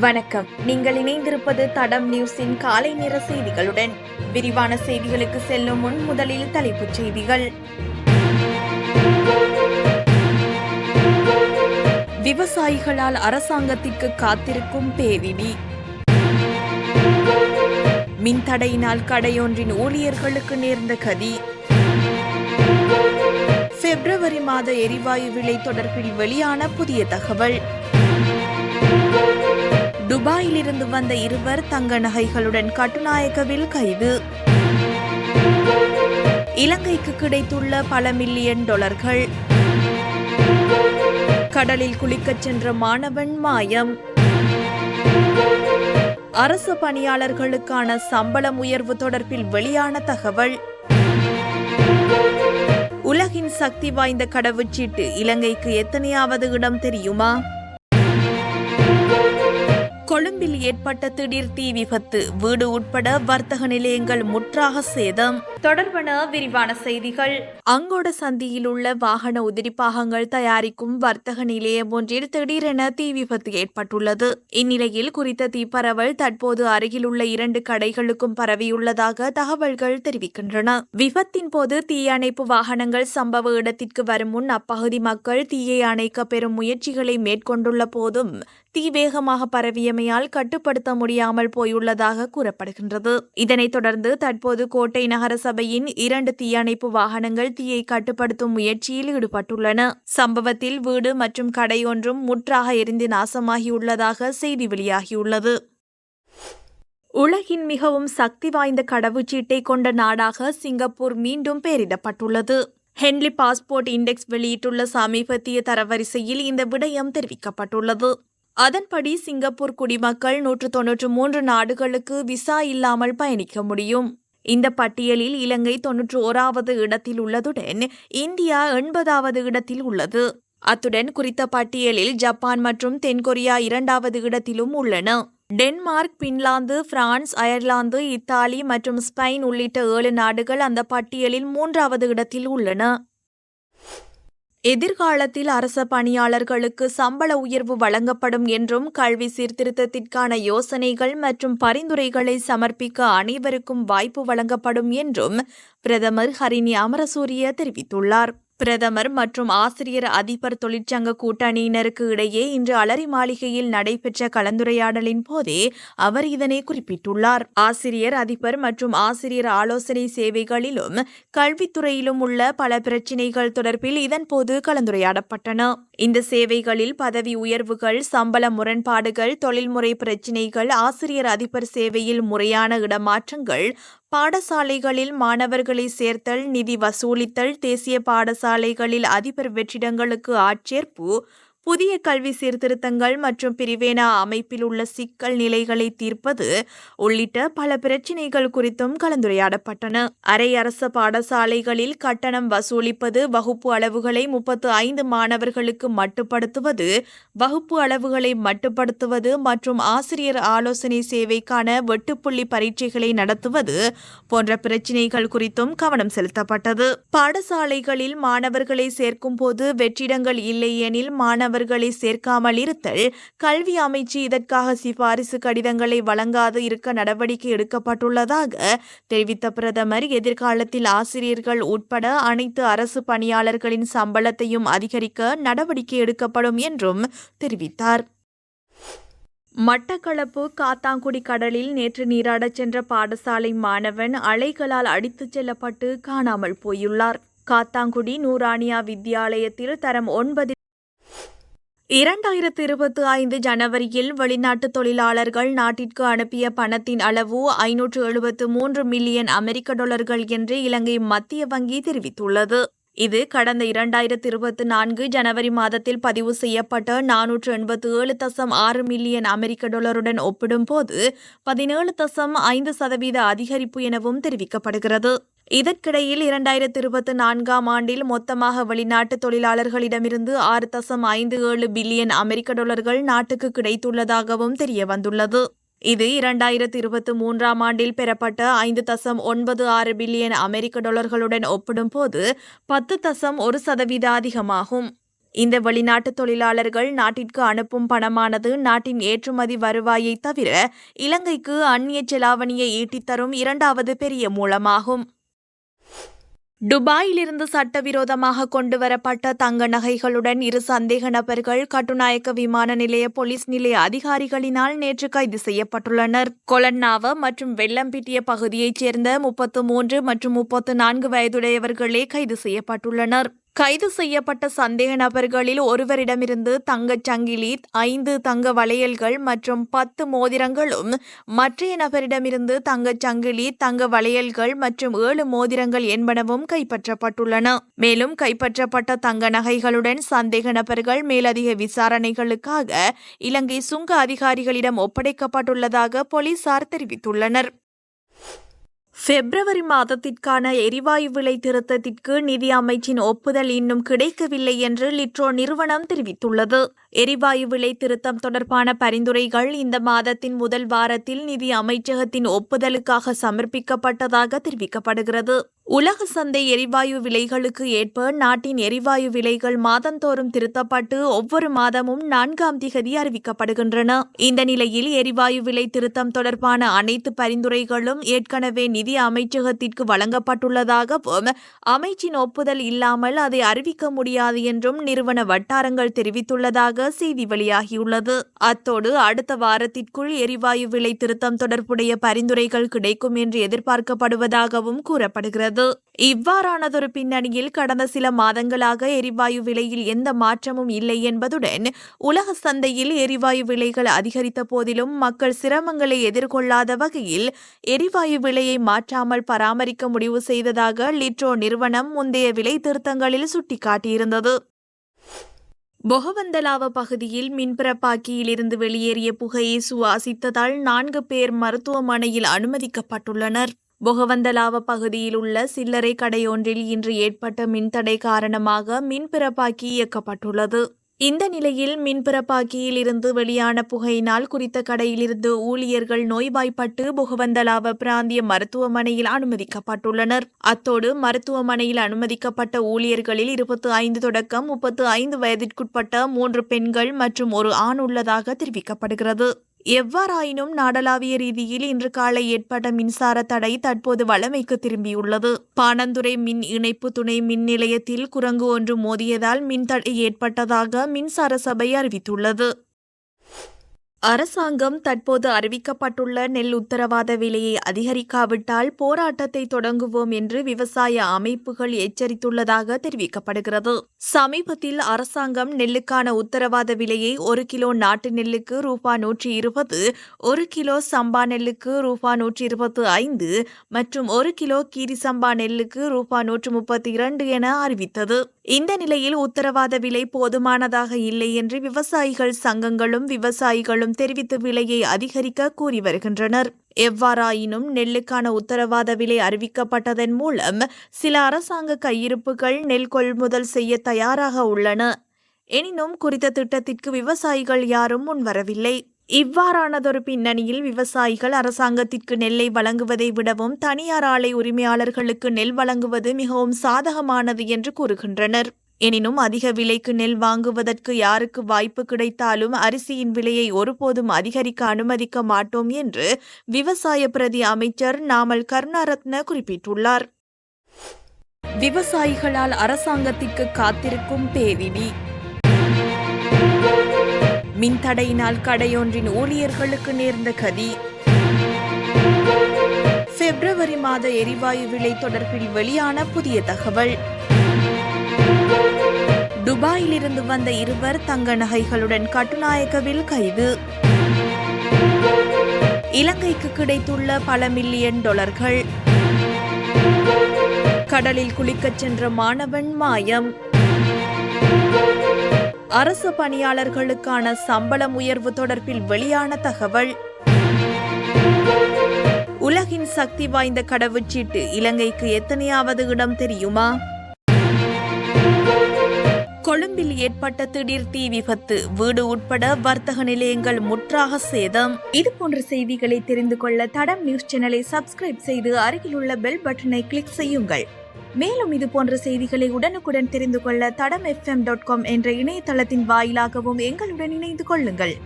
வணக்கம். நீங்கள் இணைந்திருப்பது தடம் நியூஸின் காலை நேர செய்திகளுடன். விரிவான செய்திகளுக்கு செல்லும் முன் முதலில் தலைப்புச் செய்திகள். விவசாயிகளால் அரசாங்கத்திற்கு காத்திருக்கும் பேரிடி மின்தடையினால் கடையொன்றின் ஊழியர்களுக்கு நேர்ந்த கதி. பிப்ரவரி மாத எரிவாயு விலை தொடர்பில் வெளியான புதிய தகவல். துபாயிலிருந்து வந்த இருவர் தங்க நகைகளுடன் கட்டுநாயக்கவில் கைது. இலங்கைக்கு கிடைத்துள்ள பல மில்லியன் டாலர்கள். கடலில் குளிக்கச் சென்ற மாணவன் மாயம். அரசு பணியாளர்களுக்கான சம்பளம் உயர்வு தொடர்பில் வெளியான தகவல். உலகின் சக்தி வாய்ந்த கடவுச்சீட்டு இலங்கைக்கு எத்தனையாவது இடம் தெரியுமா? கொழும்பில் ஏற்பட்ட திடீர் தீ விபத்து. வீடு உட்பட வர்த்தக நிலையங்கள் முற்றாக சேதம். தொடர்பான விரிவான செய்திகள். அங்கோட சந்தியில் உள்ள வாகன உதிரிப்பாகங்கள் தயாரிக்கும் வர்த்தக நிலையம் ஒன்றில் திடீரென தீ விபத்து ஏற்பட்டுள்ளது. இந்நிலையில் குறித்த தீப்பரவல் தற்போது அருகில் உள்ள இரண்டு கடைகளுக்கும் பரவியுள்ளதாக தகவல்கள் தெரிவிக்கின்றன. விபத்தின் போது தீயணைப்பு வாகனங்கள் சம்பவ இடத்திற்கு வரும் முன் அப்பகுதி மக்கள் தீயை அணைக்க பெரும் முயற்சிகளை மேற்கொண்டுள்ள போதும் தீ வேகமாக பரவியமையால் கட்டுப்படுத்த முடியாமல் போயுள்ளதாக கூறப்படுகின்றது. இதனைத் தொடர்ந்து தற்போது கோட்டை நகர சபையின் இரண்டு தீயணைப்பு வாகனங்கள் தீயை கட்டுப்படுத்தும் முயற்சியில் ஈடுபட்டுள்ளன. சம்பவத்தில் வீடு மற்றும் கடையொன்றும் முற்றாக எரிந்து நாசமாகியுள்ளதாக செய்தி வெளியாகியுள்ளது. உலகின் மிகவும் சக்தி வாய்ந்த கடவுச்சீட்டை கொண்ட நாடாக சிங்கப்பூர் மீண்டும் பெயரிடப்பட்டுள்ளது. ஹென்லி பாஸ்போர்ட் இண்டெக்ஸ் வெளியிட்டுள்ள சமீபத்திய தரவரிசையில் இந்த விடயம் தெரிவிக்கப்பட்டுள்ளது. அதன்படி சிங்கப்பூர் குடிமக்கள் நூற்று தொன்னூற்று மூன்று நாடுகளுக்கு விசா இல்லாமல் பயணிக்க முடியும். இந்த பட்டியலில் இலங்கை தொன்னூற்று ஓராவது இடத்தில் உள்ளதுடன் இந்தியா எண்பதாவது இடத்தில் உள்ளது. அத்துடன் குறித்த பட்டியலில் ஜப்பான் மற்றும் தென்கொரியா இரண்டாவது இடத்திலும் உள்ளன. Denmark Finland France Ireland Italy மற்றும் ஸ்பெயின் உள்ளிட்ட ஏழு நாடுகள் அந்த பட்டியலில் மூன்றாவது இடத்தில் உள்ளன. எதிர்காலத்தில் அரச பணியாளர்களுக்கு சம்பள உயர்வு வழங்கப்படும் என்றும் கல்வி சீர்திருத்தத்திற்கான யோசனைகள் மற்றும் பரிந்துரைகளை சமர்ப்பிக்க அனைவருக்கும் வாய்ப்பு வழங்கப்படும் என்றும் பிரதமர் ஹரிணி அமரசூரிய தெரிவித்துள்ளார். பிரதமர் மற்றும் ஆசிரியர் அதிபர் தொழிற்சங்க கூட்டணியினருக்கு இடையே இன்று அலரி மாளிகையில் நடைபெற்ற கலந்துரையாடலின் போதே அவர் இதனை குறிப்பிட்டுள்ளார். ஆசிரியர் அதிபர் மற்றும் ஆசிரியர் ஆலோசனை சேவைகளிலும் கல்வித்துறையிலும் உள்ள பல பிரச்சினைகள் தொடர்பில் இதன்போது கலந்துரையாடப்பட்டன. இந்த சேவைகளில் பதவி உயர்வுகள் சம்பள முரண்பாடுகள் தொழில்முறை பிரச்சினைகள் ஆசிரியர் அதிபர் சேவையில் முறையான இடமாற்றங்கள் பாடசாலைகளில் மாணவர்களை சேர்த்தல் நிதி வசூலித்தல் தேசிய பாடசாலைகளில் அதிபர் வெற்றிடங்களுக்கு ஆட்சேர்ப்பு புதிய கல்வி சீர்திருத்தங்கள் மற்றும் பிரிவேனா அமைப்பில் உள்ள சிக்கல் நிலைகளை தீர்ப்பது உள்ளிட்ட பல பிரச்சினைகள் குறித்தும் கலந்துரையாடப்பட்டன. அரை அரச பாடசாலைகளில் கட்டணம் வசூலிப்பது வகுப்பு அளவுகளை முப்பத்து ஐந்து மாணவர்களுக்கு மட்டுப்படுத்துவது வகுப்பு அளவுகளை மட்டுப்படுத்துவது மற்றும் ஆசிரியர் ஆலோசனை சேவைக்கான வெட்டுப்புள்ளி பரீட்சைகளை நடத்துவது போன்ற பிரச்சினைகள் குறித்தும் கவனம் செலுத்தப்பட்டது. பாடசாலைகளில் மாணவர்களை சேர்க்கும் போது வெற்றிடங்கள் இல்லையெனில் மாணவர் அவர்களை சேர்க்காமல் இருத்தல் கல்வி அமைச்சு இதற்காக சிபாரிசு கடிதங்களை வழங்காது இருக்க நடவடிக்கை எடுக்கப்பட்டுள்ளதாக தெரிவித்த பிரதமர் எதிர்காலத்தில் ஆசிரியர்கள் உட்பட அனைத்து அரசு பணியாளர்களின் சம்பளத்தையும் அதிகரிக்க நடவடிக்கை எடுக்கப்படும் என்றும் தெரிவித்தார். மட்டக்களப்பு காத்தாங்குடி கடலில் நேற்று நீராடச் சென்ற பாடசாலை மாணவன் அலைகளால் அடித்துச் செல்லப்பட்டு காணாமல் போயுள்ளார். காத்தாங்குடி நூரானியா வித்யாலயத்தில் தரம் ஒன்பது இரண்டாயிரத்து இருபத்தி ஐந்து ஜனவரியில் வெளிநாட்டு தொழிலாளர்கள் நாட்டிற்கு அனுப்பிய பணத்தின் அளவு ஐநூற்று எழுபத்து மூன்று மில்லியன் அமெரிக்க டாலர்கள் என்று இலங்கை மத்திய வங்கி தெரிவித்துள்ளது. இது கடந்த இரண்டாயிரத்து இருபத்தி நான்கு ஜனவரி மாதத்தில் பதிவு செய்யப்பட்ட நானூற்று எண்பத்து ஏழு தசம் ஆறு மில்லியன் அமெரிக்க டாலருடன் ஒப்பிடும்போது பதினேழு தசம் ஐந்து சதவீத அதிகரிப்பு எனவும் தெரிவிக்கப்படுகிறது. இதற்கிடையில் இரண்டாயிரத்தி இருபத்தி நான்காம் ஆண்டில் மொத்தமாக வெளிநாட்டு தொழிலாளர்களிடமிருந்து ஆறு தசம் ஐந்து ஏழு பில்லியன் அமெரிக்க டாலர்கள் நாட்டுக்கு கிடைத்துள்ளதாகவும் தெரியவந்துள்ளது. இது இரண்டாயிரத்தி இருபத்தி மூன்றாம் ஆண்டில் பெறப்பட்ட ஐந்து தசம் ஒன்பது ஆறு பில்லியன் அமெரிக்க டாலர்களுடன் ஒப்பிடும்போது பத்து தசம் ஒரு சதவீத அதிகமாகும் இந்த வெளிநாட்டு தொழிலாளர்கள் நாட்டிற்கு அனுப்பும் பணமானது நாட்டின் ஏற்றுமதி வருவாயை தவிர இலங்கைக்கு அந்நிய செலாவணியை ஈட்டித்தரும் இரண்டாவது பெரிய மூலமாகும். துபாயிலிருந்து சட்டவிரோதமாக கொண்டுவரப்பட்ட தங்க நகைகளுடன் இரு சந்தேக நபர்கள் கட்டுநாயக்க விமான நிலைய போலீஸ் நிலைய அதிகாரிகளினால் நேற்று கைது செய்யப்பட்டுள்ளனர். கொலன்னாவ மற்றும் வெள்ளம்பிட்டிய பகுதியைச் சேர்ந்த முப்பத்து மூன்று மற்றும் முப்பத்து நான்கு வயதுடையவர்களே கைது செய்யப்பட்டுள்ளனர். கைது செய்யப்பட்ட சந்தேக நபர்களில் ஒருவரிடமிருந்து தங்கச் சங்கிலி ஐந்து தங்க வளையல்கள் மற்றும் பத்து மோதிரங்களும் மற்றைய நபரிடமிருந்து தங்கச் சங்கிலி தங்க வளையல்கள் மற்றும் ஏழு மோதிரங்கள் என்பனவும் கைப்பற்றப்பட்டுள்ளன. மேலும் கைப்பற்றப்பட்ட தங்க நகைகளுடன் சந்தேக நபர்கள் மேலதிக விசாரணைகளுக்காக இலங்கை சுங்க அதிகாரிகளிடம் ஒப்படைக்கப்பட்டுள்ளதாக போலீசார் தெரிவித்துள்ளனர். பிப்ரவரி மாதத்திற்கான எரிவாயு விலை திருத்தத்திற்கு நிதி அமைச்சின் ஒப்புதல் இன்னும் கிடைக்கவில்லை என்று லிட்ரோ நிறுவனம் தெரிவித்துள்ளது. எரிவாயு விலை திருத்தம் தொடர்பான பரிந்துரைகள் இந்த மாதத்தின் முதல் வாரத்தில் நிதி அமைச்சகத்தின் ஒப்புதலுக்காக சமர்ப்பிக்கப்பட்டதாக தெரிவிக்கப்படுகிறது. உலக சந்தை எரிவாயு விலைகளுக்கு ஏற்ப நாட்டின் எரிவாயு விலைகள் மாதந்தோறும் திருத்தப்பட்டு ஒவ்வொரு மாதமும் நான்காம் திகதி அறிவிக்கப்படுகின்றன. இந்த நிலையில் எரிவாயு விலை திருத்தம் தொடர்பான அனைத்து பரிந்துரைகளும் ஏற்கனவே நிதி அமைச்சகத்திற்கு வழங்கப்பட்டுள்ளதாகவும் அமைச்சின் ஒப்புதல் இல்லாமல் அதை அறிவிக்க முடியாது என்றும் நிறுவன வட்டாரங்கள் தெரிவித்துள்ளதாக செய்தி வெளியாகியுள்ளது. அத்தோடு அடுத்த வாரத்திற்குள் எரிவாயு விலை திருத்தம் தொடர்புடைய பரிந்துரைகள் கிடைக்கும் என்று எதிர்பார்க்கப்படுவதாகவும் கூறப்படுகிறது. இவ்வாறானதொரு பின்னணியில் கடந்த சில மாதங்களாக எரிவாயு விலையில் எந்த மாற்றமும் இல்லை என்பதுடன் உலக சந்தையில் எரிவாயு விலைகள் அதிகரித்த போதிலும் மக்கள் சிரமங்களை எதிர்கொள்ளாத வகையில் எரிவாயு விலையை மாற்றாமல் பராமரிக்க முடிவு செய்ததாக லிட்ரோ நிறுவனம் முந்தைய விலை திருத்தங்களில் சுட்டிக்காட்டியிருந்தது. பொகவந்தலாவ பகுதியில் மின்பிறப்பாக்கியில் இருந்து வெளியேறிய புகையை சுவாசித்ததால் நான்கு பேர் மருத்துவமனையில் அனுமதிக்கப்பட்டுள்ளனர். பொகவந்தலாவ பகுதியில் உள்ள சில்லறை கடையொன்றில் இன்று ஏற்பட்ட மின்தடை காரணமாக மின்பிறப்பாக்கி இயக்கப்பட்டுள்ளது. இந்த நிலையில் மின்பிறப்பாக்கியில் இருந்து வெளியான புகையினால் குறித்த கடையிலிருந்து ஊழியர்கள் நோய்வாய்ப்பட்டு புகவந்தலாவ பிராந்திய மருத்துவமனையில் அனுமதிக்கப்பட்டுள்ளனர். அத்தோடு மருத்துவமனையில் அனுமதிக்கப்பட்ட ஊழியர்களில் இருபத்தி ஐந்து தொடக்கம் முப்பத்து ஐந்து வயதிற்குட்பட்ட மூன்று பெண்கள் மற்றும் ஒரு ஆண் உள்ளதாக தெரிவிக்கப்படுகிறது. எவ்வாறாயினும் நாடளாவிய ரீதியில் இன்று காலை ஏற்பட்ட மின்சார தடை தற்போது வளமைக்கு திரும்பியுள்ளது. பாணந்துறை மின் இணைப்பு துணை மின் நிலையத்தில் குரங்கு ஒன்று மோதியதால் மின்தடை ஏற்பட்டதாக மின்சார சபை அறிவித்துள்ளது. அரசாங்கம் தற்போது அறிவிக்கப்பட்டுள்ள நெல் உத்தரவாத விலையை அதிகரிக்காவிட்டால் போராட்டத்தை தொடங்குவோம் என்று விவசாய அமைப்புகள் எச்சரித்துள்ளதாக தெரிவிக்கப்படுகிறது. சமீபத்தில் அரசாங்கம் நெல்லுக்கான உத்தரவாத விலையை ஒரு கிலோ நாட்டு நெல்லுக்கு ரூபா நூற்றி இருபது ஒரு கிலோ சம்பா நெல்லுக்கு ரூபா நூற்றி இருபத்து ஐந்து மற்றும் ஒரு கிலோ கீரி சம்பா நெல்லுக்கு ரூபா நூற்று முப்பத்தி இரண்டு என அறிவித்தது. இந்த நிலையில் உத்தரவாத விலை போதுமானதாக இல்லை என்று விவசாயிகள் சங்கங்களும் விவசாயிகளும் தெரிவித்து விலையை அதிகரிக்க கூறி வருகின்றனர். எவ்வாறாயினும் நெல்லுக்கான உத்தரவாத விலை அறிவிக்கப்பட்டதன் மூலம் சில அரசாங்க கையிருப்புகள் நெல் கொள்முதல் செய்ய தயாராக உள்ளன. எனினும் குறித்த திட்டத்திற்கு விவசாயிகள் யாரும் முன்வரவில்லை. இவ்வாறானதொரு பின்னணியில் விவசாயிகள் அரசாங்கத்திற்கு நெல்லை வழங்குவதை விடவும் தனியார் ஆலை உரிமையாளர்களுக்கு நெல் வழங்குவது மிகவும் சாதகமானது என்று கூறுகின்றனர். எனினும் அதிக விலைக்கு நெல் வாங்குவதற்கு யாருக்கு வாய்ப்பு கிடைத்தாலும் அரிசியின் விலையை ஒருபோதும் அதிகரிக்க அனுமதிக்க மாட்டோம் என்று விவசாய பிரதி அமைச்சர் நாமல் கருணாரத்ன குறிப்பிட்டுள்ளார். விவசாயிகளால் அரசாங்கத்திற்கு காத்திருக்கும் பேரிடி மின்தடையினால் கடையொன்றின் ஊழியர்களுக்கு நேர்ந்த கதி. பிப்ரவரி மாத எரிவாயு விலை தொடர்பில் வெளியான புதிய தகவல். துபாயிலிருந்து வந்த இருவர் தங்க நகைகளுடன் கட்டுநாயக்கவில் கைது. இலங்கைக்கு கிடைத்துள்ள பல மில்லியன் டாலர்கள். கடலில் குளிக்கச் சென்ற மாணவன் மாயம். அரசு பணியாளர்களுக்கான சம்பளம் உயர்வு தொடர்பில் வெளியான தகவல். உலகின் சக்தி வாய்ந்த கடவுச்சீட்டு இலங்கைக்கு எத்தனையாவது இடம் தெரியுமா? கொழும்பில் ஏற்பட்ட திடீர் தீ விபத்து. வீடு உட்பட வர்த்தக நிலையங்கள் முற்றாக சேதம். இது போன்ற செய்திகளை தெரிந்து கொள்ள தடம் நியூஸ் சேனலை சப்ஸ்கிரைப் செய்து அருகில் உள்ள பெல் பட்டனை கிளிக் செய்யுங்கள். மேலும் இது போன்ற செய்திகளை உடனுக்குடன் தெரிந்து கொள்ள தடம் எஃப்எம் டாட் காம் என்ற இணையதளத்தின் வாயிலாகவும் எங்களுடன் இணைந்து கொள்ளுங்கள்.